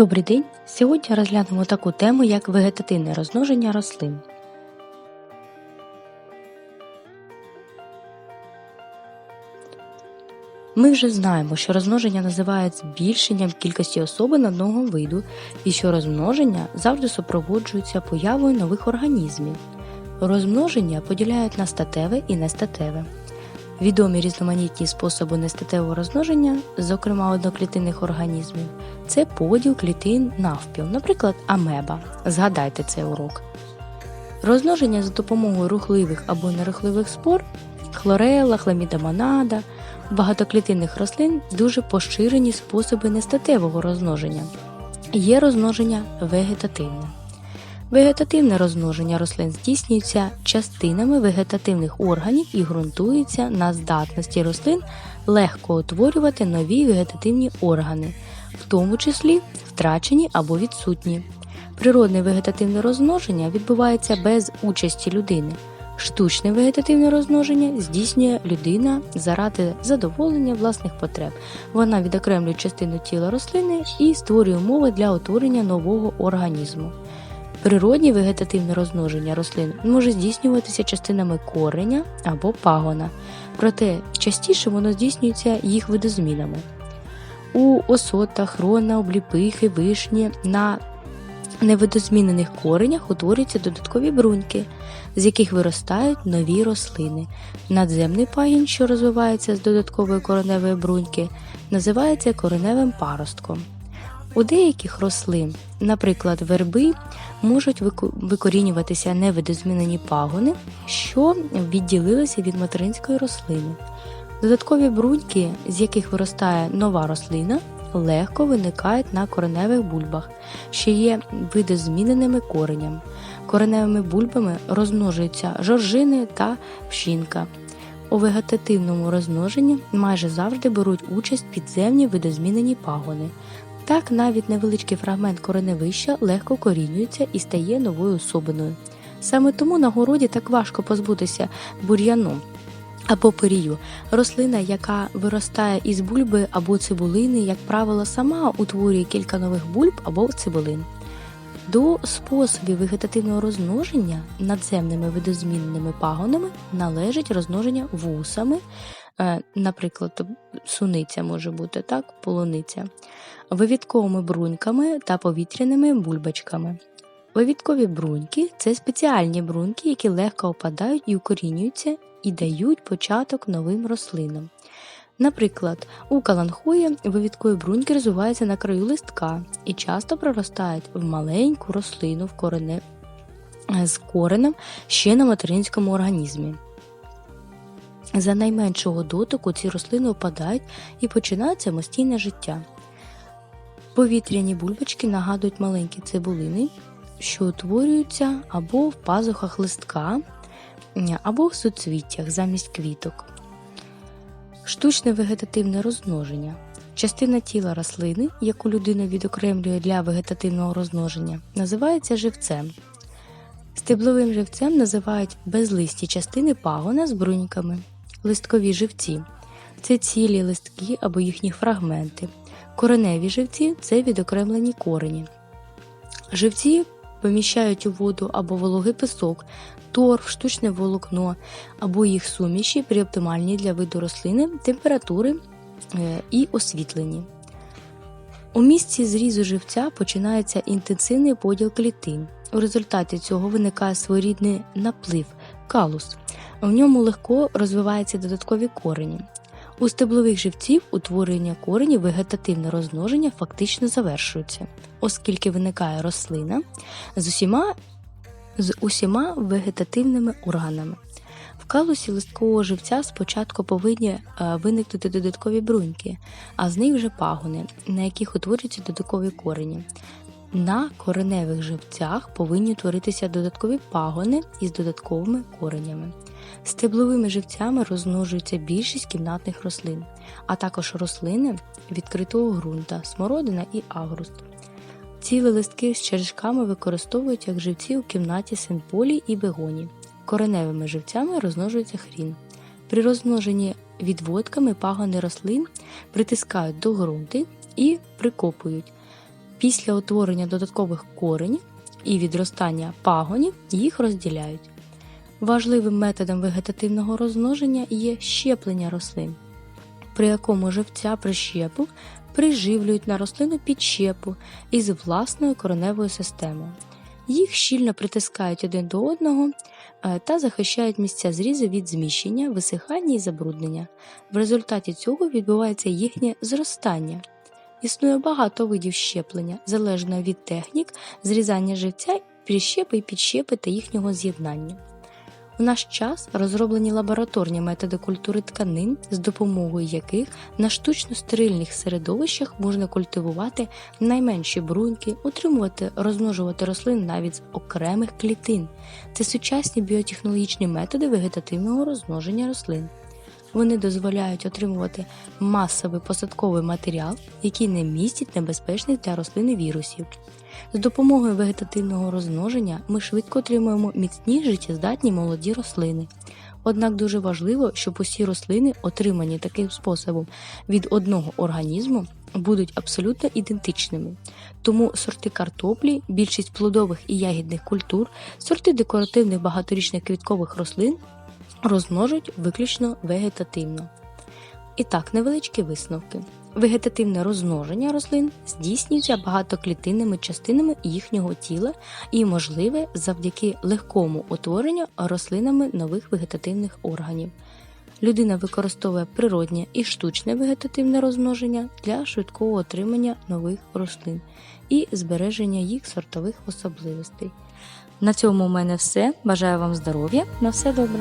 Добрий день! Сьогодні розглянемо таку тему, як вегетативне розмноження рослин. Ми вже знаємо, що розмноження називають збільшенням кількості особин одного виду і що розмноження завжди супроводжується появою нових організмів. Розмноження поділяють на статеве і нестатеве. Відомі різноманітні способи нестатевого розмноження, зокрема одноклітинних організмів, це поділ клітин навпіл, наприклад, амеба. Згадайте цей урок. Розмноження за допомогою рухливих або нерухливих спор, хлорела, хламідомонада, багатоклітинних рослин дуже поширені способи нестатевого розмноження. Є розмноження вегетативне. Вегетативне розмноження рослин здійснюється частинами вегетативних органів і ґрунтується на здатності рослин легко утворювати нові вегетативні органи, в тому числі втрачені або відсутні. Природне вегетативне розмноження відбувається без участі людини. Штучне вегетативне розмноження здійснює людина заради задоволення власних потреб. Вона відокремлює частину тіла рослини і створює умови для утворення нового організму. Природнє вегетативне розмноження рослин може здійснюватися частинами кореня або пагона, проте частіше воно здійснюється їх видозмінами. У осотах, хрона, обліпихи, вишні на невидозмінених коренях утворюються додаткові бруньки, з яких виростають нові рослини. Надземний пагін, що розвивається з додаткової кореневої бруньки, називається кореневим паростком. У деяких рослин, наприклад, верби, можуть викорінюватися невидозмінені пагони, що відділилися від материнської рослини. Додаткові бруньки, з яких виростає нова рослина, легко виникають на кореневих бульбах, що є видозміненими кореням. Кореневими бульбами розмножуються жоржини та пшінка. У вегетативному розмноженні майже завжди беруть участь підземні видозмінені пагони. Так навіть невеличкий фрагмент кореневища легко корінюється і стає новою особиною. Саме тому на городі так важко позбутися бур'яну або пирію. Рослина, яка виростає із бульби або цибулини, як правило, сама утворює кілька нових бульб або цибулин. До способів вегетативного розмноження надземними видозмінними пагонами належить розмноження вусами, е, наприклад, суниця може бути так, полуниця, вивідковими бруньками та повітряними бульбочками. Вивідкові бруньки це спеціальні бруньки, які легко опадають і укорінюються і дають початок новим рослинам. Наприклад, у каланхої вивідкові бруньки розвиваються на краю листка і часто проростають в маленьку рослину в корене, з коренем ще на материнському організмі. За найменшого дотику ці рослини опадають і починають самостійне життя. Повітряні бульбочки нагадують маленькі цибулини, що утворюються або в пазухах листка, або в суцвіттях замість квіток. Штучне вегетативне розмноження. Частина тіла рослини, яку людина відокремлює для вегетативного розмноження, називається живцем. Стебловим живцем називають безлисті частини пагона з бруньками, листкові живці це цілі листки або їхні фрагменти. Кореневі живці це відокремлені корені. Живці поміщають у воду або вологий пісок, торф, штучне волокно або їх суміші при оптимальній для виду рослини температури е, і освітленні. У місці зрізу живця починається інтенсивний поділ клітин. У результаті цього виникає своєрідний наплив калус. В ньому легко розвиваються додаткові корені. У стеблових живців утворення коренів вегетативне розмноження фактично завершується, оскільки виникає рослина з усіма з усіма вегетативними органами. В калусі листкового живця спочатку повинні е, виникнути додаткові бруньки, а з них вже пагони, на яких утворюються додаткові корені. На кореневих живцях повинні утворитися додаткові пагони із додатковими коренями. Стебловими живцями розмножується більшість кімнатних рослин, а також рослини відкритого ґрунта, смородина і агруст. Цілі листки з черешками використовують як живці у кімнаті синполі і бегоні. Кореневими живцями розмножується хрін. При розмноженні відводками пагони рослин притискають до ґрунти і прикопують. Після утворення додаткових коренів і відростання пагонів їх розділяють. Важливим методом вегетативного розмноження є щеплення рослин, при якому живця прищепу приживлюють на рослину підщепу із власною кореневою системою. Їх щільно притискають один до одного е, та захищають місця зрізу від зміщення, висихання і забруднення. В результаті цього відбувається їхнє зростання. Існує багато видів щеплення, залежно від технік зрізання живця, прищепи і підщепи та їхнього з'єднання. У наш час розроблені лабораторні методи культури тканин, з допомогою яких на штучно стерильних середовищах можна культивувати найменші бруньки, утримувати, розмножувати рослин навіть з окремих клітин. Це сучасні біотехнологічні методи вегетативного розмноження рослин. Вони дозволяють отримувати масовий посадковий матеріал, який не містить небезпечних для рослини вірусів. З допомогою вегетативного розмноження ми швидко отримуємо міцні життєздатні молоді рослини. Однак дуже важливо, щоб усі рослини, отримані таким способом від одного організму, будуть абсолютно ідентичними. Тому сорти картоплі, більшість плодових і ягідних культур, сорти декоративних багаторічних квіткових рослин розмножують виключно вегетативно. І так, невеличкі висновки. Вегетативне розмноження рослин здійснюється багатоклітинними частинами їхнього тіла і можливе завдяки легкому утворенню рослинами нових вегетативних органів. Людина використовує природнє і штучне вегетативне розмноження для швидкого отримання нових рослин і збереження їх сортових особливостей. На цьому у мене все. Бажаю вам здоров'я. На все добре!